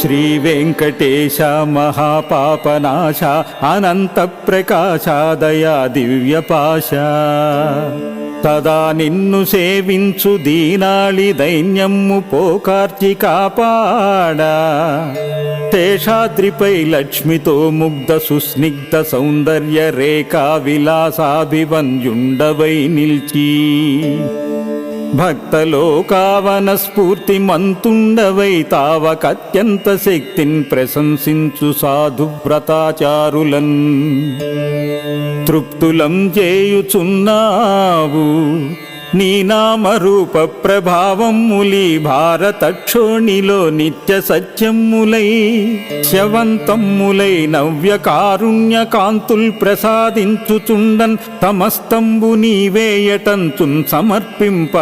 శ్రీ వెంకటేశ మహాపాపనాశ అనంత ప్రకాశ ప్రకాశాదయా దివ్యపాశ తదా నిన్ను సేవించు దీనాళి దైన్యమ్ము పోకార్చి కాపాడ. శేషాద్రిపై లక్ష్మితో ముగ్ధ సుస్నిగ్ధ సౌందర్య రేఖా విలాసాభివన్యుండవై నిల్చి. భక్తలోకావన స్ఫూర్తి మంతుండవై తావకత్యంత శక్తిన్ ప్రశంసించు సాధు వ్రతాచారులన్. తృప్తులం చేయుచున్నావు నీ నామరూప ప్రభావములి భారతక్షోణిలో నిత్య సత్యములై శవంతములై నవ్య కారుణ్య కాంతుల్ ప్రసాదించుచుండన్ తమస్తంబు నీవేయటంతున్ సమర్పింప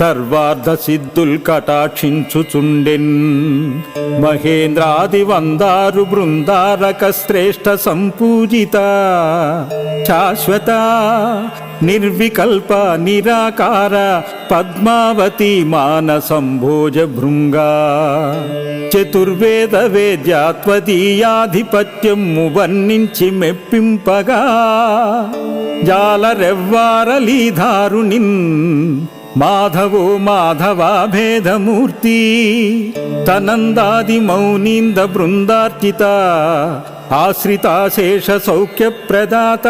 సర్వార్థ సిద్ధుల్ కటాక్షించుచుండెన్. మహేంద్రాది వందారు బృందారక శ్రేష్ఠ సంపూజిత. శాశ్వత నిర్వికల్ప నిరాకార పద్మావతి మానసంభోజ భృంగా. చతుర్వేద వేద్యాత్వదీయాధిపత్యము వర్ణించి మెప్పింపగా. జాలరెవ్వారలీధారునిన్ మాధవో మాధవా భేదమూర్తి తనందాది మౌనీంద బృందార్చిత. ఆశ్రితాశేష సౌఖ్య ప్రదాత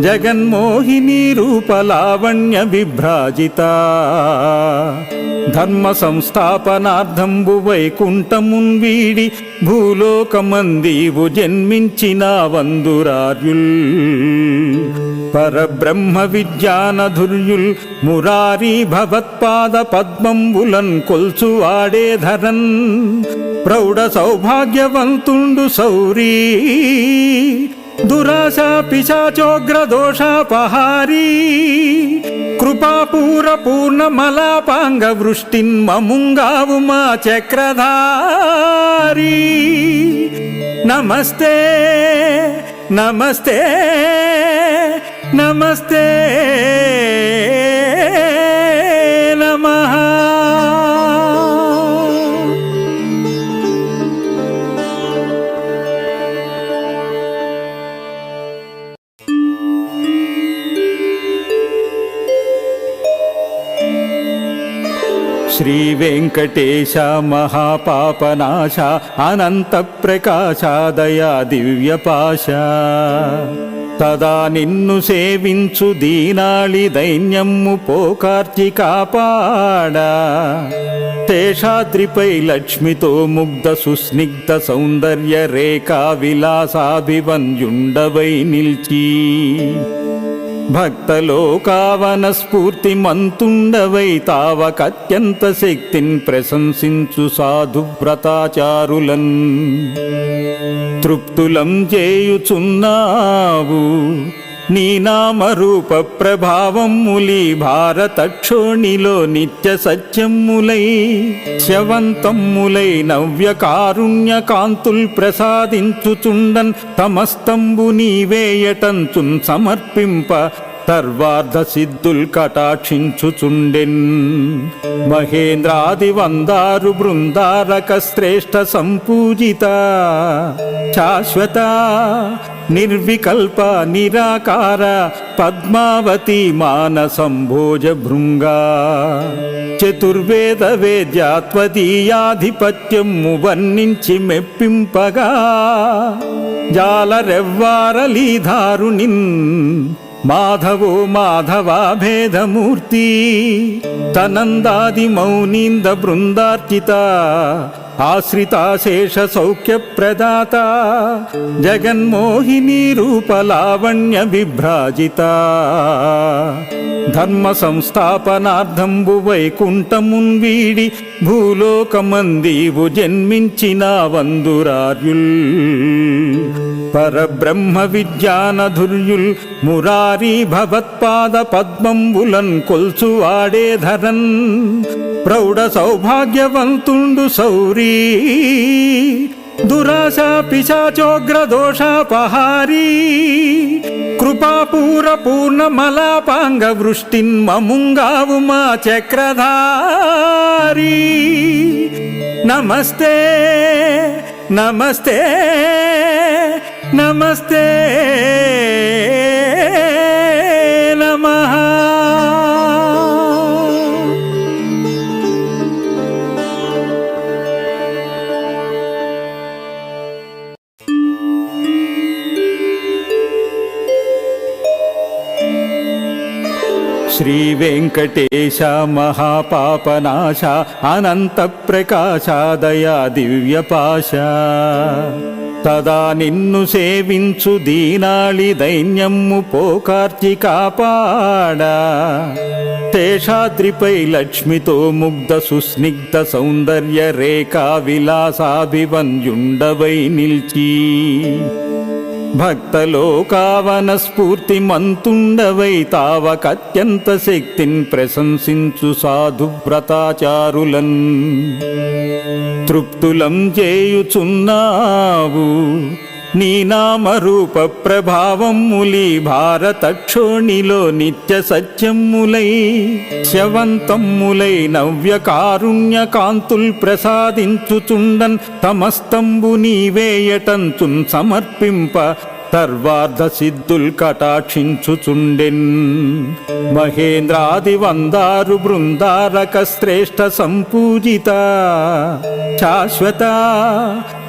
జగన్మోహిని రూపలావణ్య విభ్రాజిత ధర్మ సంస్థాపనార్థంబు వైకుంఠమున్ భూలోకమందీవు జన్మించిన వందురార్యుల్ పరబ్రహ్మ విజ్ఞానధుర్యుల్ మురారీ భవత్పాద పద్మంబులన్ కొల్చువాడే ధరన్ ప్రౌఢ సౌభాగ్యవంతుండు సౌరీ. దురాశ పిశాచోగ్ర దోషాపహారీ. కృపాపూర పూర్ణమలాపాంగ వృష్టిన్ మముంగావు మా చక్రధారీ. నమస్తే నమస్తే నమస్తే. శ్రీ వెంకటేశ మహాపాపనాశ అనంత ప్రకాశ దయా దివ్య పాశ. తదా నిన్ను సేవించు దీనాళి దైన్యమ్ము పోకార్చి కాపాడ. శేషాద్రిపై లక్ష్మితో ముగ్ధ సుస్నిగ్ధ సౌందర్య రేఖా విలాసాభివన్యుండవై నిల్చి. భక్తలోకావన స్ఫూర్తి మంతుండవై తావకత్యంత శక్తిన్ ప్రశంసించు సాధు వ్రతాచారులన్. తృప్తులం చేయుచున్నావు. నీ నామరూప ప్రభావములి భారతక్షోణిలో నిత్య సత్యములై శవంతములై నవ్య కారుణ్య కాంతుల్ ప్రసాదించుచుండన్ తమస్తంబు నీవేయటంచున్ సమర్పింప సర్వార్థ సిద్ధుల్ కటాక్షించుచుండెన్. మహేంద్రాది వందారు బృందారక శ్రేష్ఠ సంపూజిత. శాశ్వత నిర్వికల్ప నిరాకార పద్మావతి మానసంభోజ భృంగా. చతుర్వేద వేద్యాత్వదీయాధిపత్యము వర్ణించి మెప్పింపగా. జాలరెవ్వారలీధారునిన్ మాధవో మాధవా భేదమూర్తి తనందాది మౌనీంద బృందార్చిత. ఆశ్రితాశేష సౌఖ్య ప్రదాత జగన్మోహిని రూపలావణ్య విభ్రాజిత ధర్మ సంస్థాపనార్థంబు వైకుంఠమున్ భూలోకమందీవు జన్మించిన వందురార్యుల్ పరబ్రహ్మ విజ్ఞానధుర్యుల్ మురారీ భవత్పాద పద్మంబులన్ కొల్చువాడే ధరన్ ప్రౌఢ సౌభాగ్యవంతుండు సౌరీ. దురాశా పిశాచోగ్రదోషాపహారీ కృపాపూర పూర్ణమలాపాంగ వృష్టిన్మముంగావు మా చక్రధారీ. నమస్తే నమస్తే నమస్తే. శ్రీ వెంకటేశ మహాపాపనాశ అనంత ప్రకాశ దయా దివ్య పాశ తదా నిన్ను సేవించు దీనాళి దైన్యమ్ము పోకార్చి కాపాడ శేషాద్రిపై లక్ష్మితో ముగ్ధ సుస్నిగ్ధ సౌందర్య రేఖా విలాసాభివన్యుండవై నిల్చి భక్తలోకావన స్ఫూర్తి మంతుండవై తావకత్యంత శక్తిన్ ప్రశంసించు సాధు వ్రతాచారులన్. తృప్తులం చేయుచున్నావు నీ నామరూప ప్రభావములి భారతక్షోణిలో నిత్య సత్యములై శవంతములై నవ్య కారుణ్య కాంతుల్ ప్రసాదించుచుండన్ తమస్తంబు నీవేయటంచున్ సమర్పింప సర్వార్థ సిద్ధుల్ కటాక్షించుచుండెన్. మహేంద్రాది వందారు బృందారక శ్రేష్ఠ సంపూజిత శాశ్వత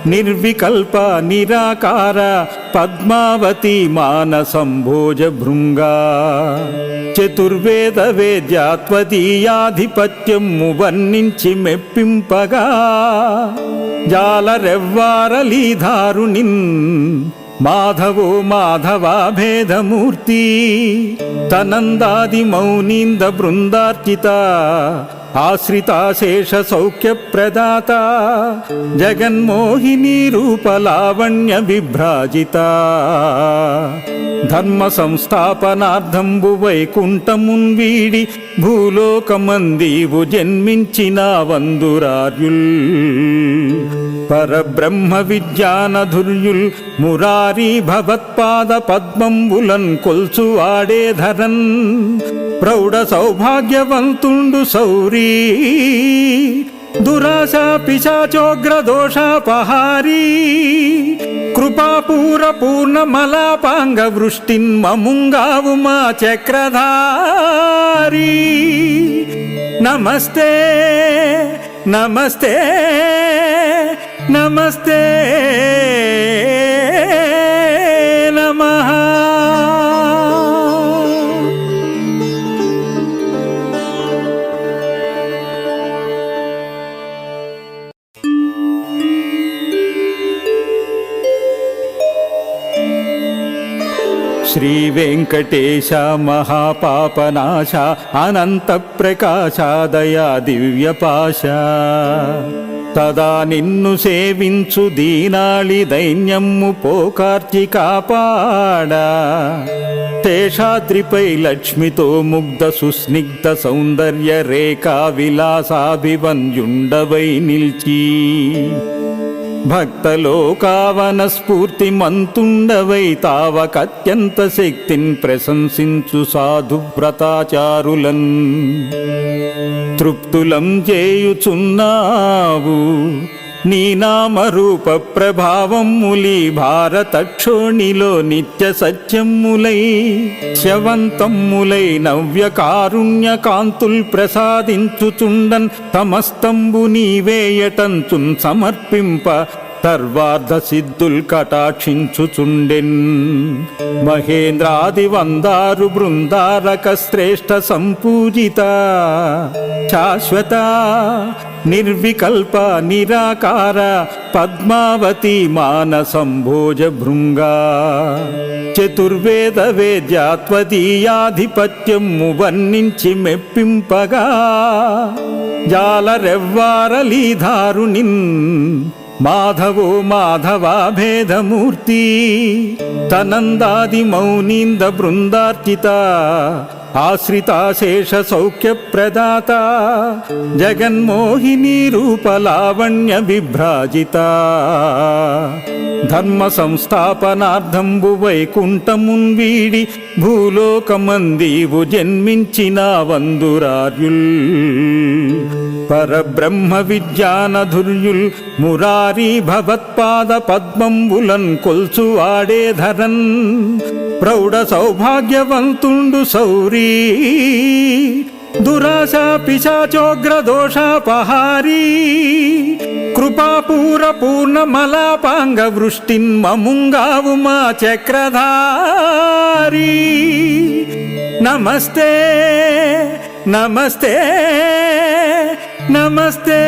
నిర్వికల్ప నిరాకార పద్మావతి మానసంభోజ భృంగా. చతుర్వేద వేద్యాత్వదీయాధిపత్యము వర్ణించి మెప్పింపగా. జాలరెవ్వారలీధారునిన్ మాధవో మాధవాభేదమూర్తి. తనందాది మౌనీంద బృందార్చిత ఆశ్రితాశేష సౌఖ్య ప్రదాత జగన్మోహిని రూపలావణ్య విభ్రాజిత ధర్మ సంస్థాపనార్థంబు వైకుంఠమున్ భూలోకమందీవు జన్మించిన వందురార్యుల్ పరబ్రహ్మ విజ్ఞానధుర్యుల్ మురారీ భవత్పాద పద్మంబులన్ కొల్చువాడే ధరన్ ప్రౌఢ సౌభాగ్యవంతుండు సౌరీ దురాశా పిశాచోగ్రదోషాపహారీ కృపాపూర పూర్ణమలాపాంగ వృష్టిన్మముంగావు మా చక్రధారీ నమస్తే నమస్తే నమస్తే శ్రీ వెంకటేశ మహాపాపనాశ అనంత ప్రకాశాదయా దివ్యపాశ తదా నిన్ను సేవించు దీనాళి దైన్యమ్ము పోకార్చి కాపాడా. శేషాద్రిపై లక్ష్మితో ముగ్ధ సుస్నిగ్ధ సౌందర్య రేఖా విలాసాభివన్యుండవై నిల్చి. భక్తలోకావన స్ఫూర్తి మంతుండవై తావకత్యంత శక్తిన్ ప్రశంసించు సాధు వ్రతాచారులన్. తృప్తులం చేయుచున్నావు నీ నామరూప ప్రభావములి భారతక్షోణిలో నిత్య సత్యములై శవంతములై నవ్య కారుణ్య కాంతుల్ ప్రసాదించుచుండన్ తమస్తంబు నీవేయటంచున్ సమర్పింప సర్వార్థ సిద్ధుల్ కటాక్షించుచుండెన్. మహేంద్రాది వందారు బృందారక శ్రేష్ఠ సంపూజిత శాశ్వత నిర్వికల్ప నిరాకార పద్మావతి మానసంభోజ భృంగా. చతుర్వేద వేద్యాత్వదీయాధిపత్యము వర్ణించి మెప్పింపగా. జాలరెవ్వారలీధారునిన్ మాధవో మాధవాభేదమూర్తి. తనందాది మౌనీంద బృందార్చిత ఆశ్రితాశేష సౌఖ్య ప్రదాత జగన్మోహిని రూపలావణ్య విభ్రాజిత ధర్మ సంస్థాపనార్థంబు వైకుంఠమున్వీడి భూలోకమందీవు జన్మించిన వందురార్యుల్ పరబ్రహ్మ విద్యానధుర్యుల్ మురారీ భవత్పాద పద్మంబులన్ కొల్చువాడే ధరన్ ప్రౌఢ సౌభాగ్యవంతుండు సౌరీ. దురాశ పిశాచోగ్ర దోషాపహారీ కృపాపూర పూర్ణమలాపాంగ మలాపాంగ మా చక్రధారీ. నమస్తే నమస్తే నమస్తే.